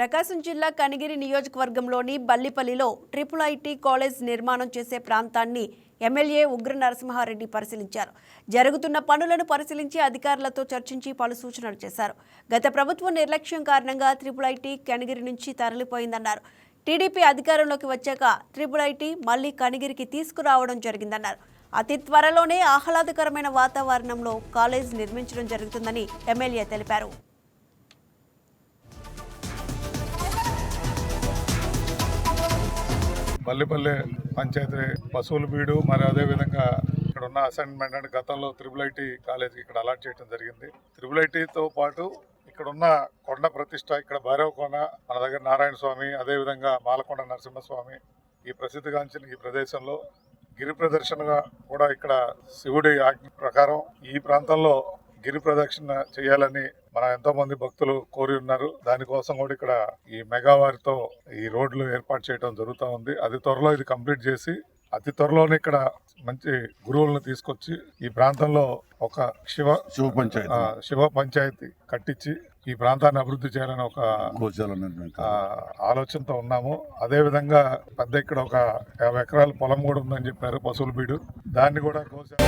ప్రకాశం జిల్లా కనిగిరి నియోజకవర్గంలోని బల్లిపల్లిలో triple IT college నిర్మాణం చేసే ప్రాంతాన్ని ఎమ్మెల్యే ఉగ్ర నరసింహారెడ్డి పరిశీలించారు. జరుగుతున్న పనులను పరిశీలించి అధికారులతో చర్చించి పలు సూచనలు చేశారు. గత ప్రభుత్వ నిర్లక్ష్యం కారణంగా ట్రిపుల్ ఐటీ కనిగిరి నుంచి తరలిపోయిందన్నారు. టీడీపీ అధికారంలోకి వచ్చాక ట్రిపుల్ ఐటీ మళ్ళీ కనిగిరికి తీసుకురావడం జరిగిందన్నారు. అతి త్వరలోనే ఆహ్లాదకరమైన వాతావరణంలో కాలేజ్ నిర్మించడం జరుగుతుందని ఎమ్మెల్యే తెలిపారు. పల్లెపల్లె పంచాయతీ పశువుల బీడు మరి అదే విధంగా ఇక్కడ ఉన్న అసైన్మెంట్ అంటే గతంలో త్రిబుల్ ఐటీ కాలేజీకి ఇక్కడ అలాట్ చేయడం జరిగింది. త్రిబుల్ ఐటీతో పాటు ఇక్కడ ఉన్న కొండ ప్రతిష్ట ఇక్కడ భైరవ కొండ మన దగ్గర నారాయణ స్వామి అదే విధంగా మాలకొండ నరసింహస్వామి ఈ ప్రసిద్ధిగాంచిన ఈ ప్రదేశంలో గిరి ప్రదర్శనగా కూడా ఇక్కడ శివుడి ఆజ్ఞ ప్రకారం ఈ ప్రాంతంలో గిరి ప్రదక్షిణ చేయాలని మన ఎంతో మంది భక్తులు కోరి ఉన్నారు. దానికోసం కూడా ఇక్కడ ఈ మెగావారితో ఈ రోడ్లు ఏర్పాటు చేయడం జరుగుతూ ఉంది. అతి త్వరలో ఇది కంప్లీట్ చేసి అతి త్వరలోనే ఇక్కడ మంచి గురువులను తీసుకొచ్చి ఈ ప్రాంతంలో ఒక శివ శివ పంచాయతీ శివ పంచాయతీ కట్టించి ఈ ప్రాంతాన్ని అభివృద్ధి చేయాలని ఒక ఆలోచనతో ఉన్నాము. అదే విధంగా పెద్ద ఇక్కడ ఒక యాభై ఎకరాల పొలం కూడా ఉందని చెప్పారు పశువుల బీడు. దాన్ని కూడా గోశాల